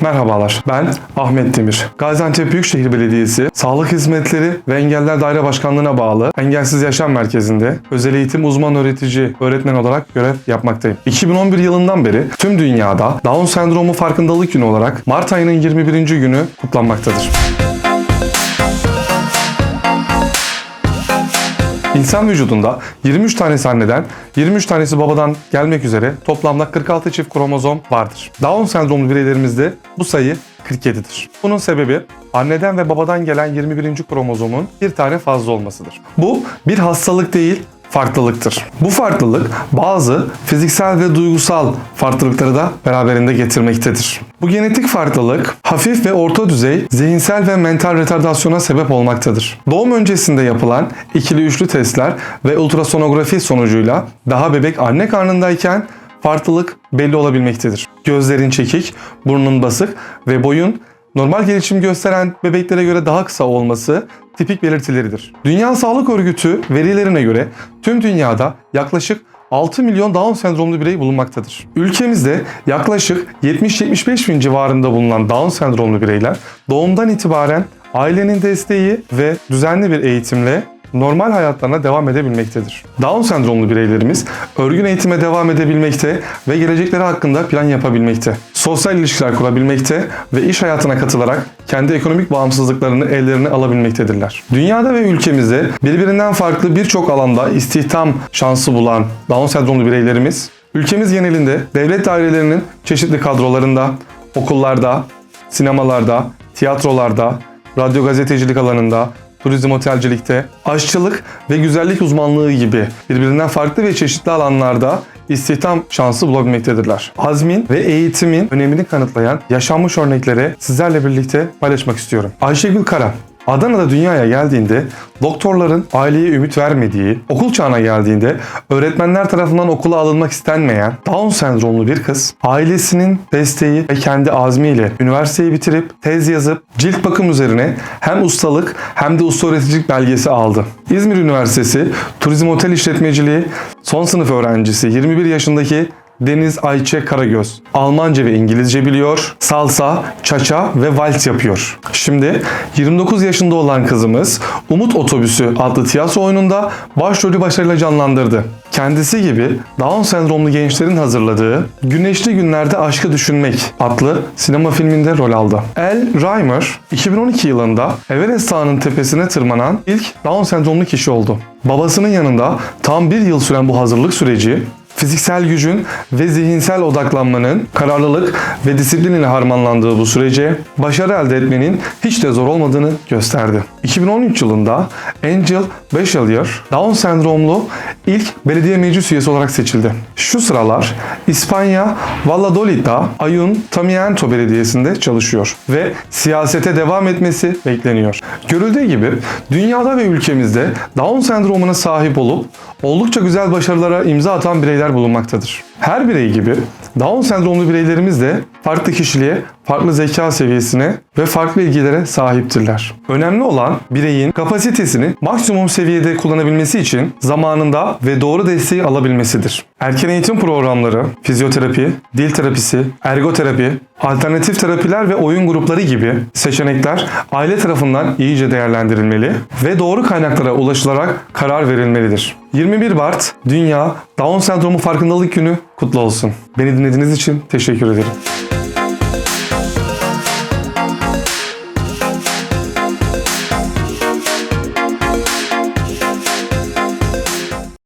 Merhabalar, ben Ahmet Demir. Gaziantep Büyükşehir Belediyesi Sağlık Hizmetleri ve Engeller Daire Başkanlığı'na bağlı Engelsiz Yaşam Merkezi'nde özel eğitim uzman öğretici öğretmen olarak görev yapmaktayım. 2011 yılından beri tüm dünyada Down sendromu farkındalık günü olarak Mart ayının 21. günü kutlanmaktadır. İnsan vücudunda 23 tanesi anneden, 23 tanesi babadan gelmek üzere toplamda 46 çift kromozom vardır. Down sendromlu bireylerimizde bu sayı 47'dir. Bunun sebebi anneden ve babadan gelen 21. kromozomun bir tane fazla olmasıdır. Bu bir hastalık değil, farklılıktır. Bu farklılık bazı fiziksel ve duygusal farklılıkları da beraberinde getirmektedir. Bu genetik farklılık hafif ve orta düzey zihinsel ve mental retardasyona sebep olmaktadır. Doğum öncesinde yapılan ikili üçlü testler ve ultrasonografi sonucuyla daha bebek anne karnındayken farklılık belli olabilmektedir. Gözlerin çekik, burnun basık ve boyun normal gelişim gösteren bebeklere göre daha kısa olması tipik belirtileridir. Dünya Sağlık Örgütü verilerine göre tüm dünyada yaklaşık 6 milyon Down sendromlu birey bulunmaktadır. Ülkemizde yaklaşık 70-75 bin civarında bulunan Down sendromlu bireyler doğumdan itibaren ailenin desteği ve düzenli bir eğitimle normal hayatlarına devam edebilmektedir. Down sendromlu bireylerimiz örgün eğitime devam edebilmekte ve gelecekleri hakkında plan yapabilmekte. Sosyal ilişkiler kurabilmekte ve iş hayatına katılarak kendi ekonomik bağımsızlıklarını ellerine alabilmektedirler. Dünyada ve ülkemizde birbirinden farklı birçok alanda istihdam şansı bulan Down sendromlu bireylerimiz ülkemiz genelinde devlet dairelerinin çeşitli kadrolarında, okullarda, sinemalarda, tiyatrolarda, radyo gazetecilik alanında, turizm otelcilikte, aşçılık ve güzellik uzmanlığı gibi birbirinden farklı ve çeşitli alanlarda istihdam şansı bulabilmektedirler. Azmin ve eğitimin önemini kanıtlayan yaşanmış örnekleri sizlerle birlikte paylaşmak istiyorum. Ayşegül Kara, Adana'da dünyaya geldiğinde doktorların aileye ümit vermediği, okul çağına geldiğinde öğretmenler tarafından okula alınmak istenmeyen Down sendromlu bir kız ailesinin desteği ve kendi azmiyle üniversiteyi bitirip tez yazıp cilt bakım üzerine hem ustalık hem de usta öğreticilik belgesi aldı. İzmir Üniversitesi Turizm Otel İşletmeciliği son sınıf öğrencisi 21 yaşındaki Deniz Ayçe Karagöz. Almanca ve İngilizce biliyor. Salsa, çaça ve vals yapıyor. Şimdi 29 yaşında olan kızımız Umut Otobüsü adlı tiyatro oyununda başrolü başarıyla canlandırdı. Kendisi gibi Down sendromlu gençlerin hazırladığı Güneşli Günlerde Aşkı Düşünmek adlı sinema filminde rol aldı. El Reimer 2012 yılında Everest Dağı'nın tepesine tırmanan ilk Down sendromlu kişi oldu. Babasının yanında tam bir yıl süren bu hazırlık süreci fiziksel gücün ve zihinsel odaklanmanın kararlılık ve disiplin ile harmanlandığı bu sürece başarı elde etmenin hiç de zor olmadığını gösterdi. 2013 yılında Angel Bachelier Down sendromlu ilk belediye meclis üyesi olarak seçildi. Şu sıralar İspanya Valladolid'da Ayun Tamiento Belediyesi'nde çalışıyor ve siyasete devam etmesi bekleniyor. Görüldüğü gibi dünyada ve ülkemizde Down sendromuna sahip olup oldukça güzel başarılara imza atan bireyler bulunmaktadır. Her birey gibi Down sendromlu bireylerimiz de farklı kişiliğe, farklı zeka seviyesine ve farklı ilgilere sahiptirler. Önemli olan bireyin kapasitesini maksimum seviyede kullanabilmesi için zamanında ve doğru desteği alabilmesidir. Erken eğitim programları, fizyoterapi, dil terapisi, ergoterapi, alternatif terapiler ve oyun grupları gibi seçenekler aile tarafından iyice değerlendirilmeli ve doğru kaynaklara ulaşılarak karar verilmelidir. 21 Mart Dünya Down Sendromu Farkındalık Günü kutlu olsun. Beni dinlediğiniz için teşekkür ederim.